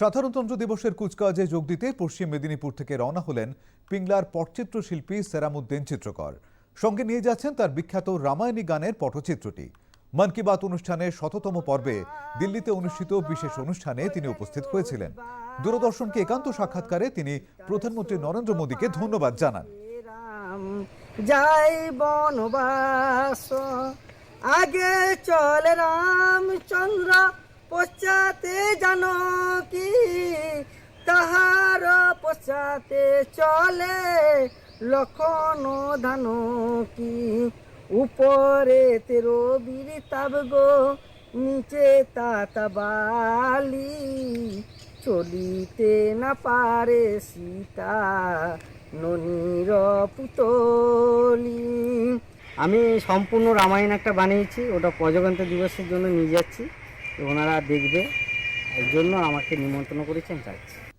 সাধারণতন্ত্র দিবসের কুচকাওয়াজে যোগ দিতে পশ্চিম মেদিনীপুর থেকে রওনা হলেন পিংলার পটচিত্র শিল্পী সেরামুদ্দিন চিত্রকর। সঙ্গে নিয়ে যাচ্ছেন তার বিখ্যাত রামায়ণী গানের পটচিত্রটি। মন কি বাত অনুষ্ঠানের শততম পর্বে দিল্লিতে অনুষ্ঠিত বিশেষ অনুষ্ঠানে তিনি উপস্থিত হয়েছিলেন। দূরদর্শনকে একান্ত সাক্ষাৎকারে তিনি প্রধানমন্ত্রী নরেন্দ্র মোদীকে ধন্যবাদ জানান। যাই বনবাস। আগে চলে রামচন্দ্র, পশ্চাতে পশ্চাতে চলে লক্ষণ ধানকী উপরে তেরো বীরতাব গো, নিচে তাতাবালি চলিতে না পারে সীতা, ননির পুতলি। আমি সম্পূর্ণ রামায়ণ একটা বানিয়েছি, ওটা প্রজাতন্ত্র দিবসের জন্য নিয়ে যাচ্ছি। ওনারা দেখবে, এর জন্য আমাকে নিমন্ত্রণ করেছেন, যাচ্ছি।